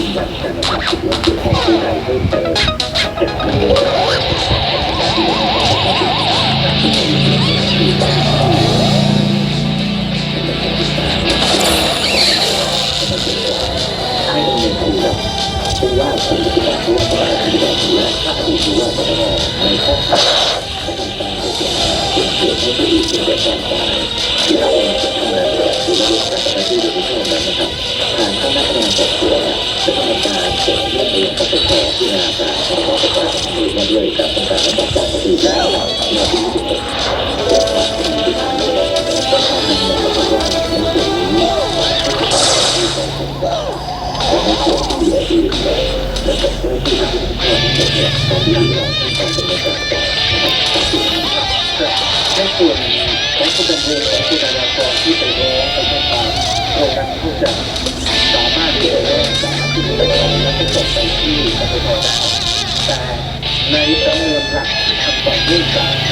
การเข้าหน้าคะแนน นนะครับทางคณะการสอบสวนจะเรื่องไปยังปปชพิจารณาการขอร้องประกาศหรือว่าด้วยการต้องการระดับการปฏิบัติแล้วในที่ที่สุดที่ผ่านก็ทำให้เราพบว่าในส่วนนี้ที่สองคนกล่าและในส่วนที่เหลืออื่นและกับเจ้าหน้าที่ที่เกี่ยวข้องทั้ดเนี่ยตอนนี้เราต้อการดำเนินการต่อนะครับในส่วนของคุณดำเนินของคุณอาญากรที่ไปร้องไปแจ้งความตรงนั้นเขาจะ ส่งไปที่ปปชได้แต่ในจำนวนหลักคำตอบเรื่องการ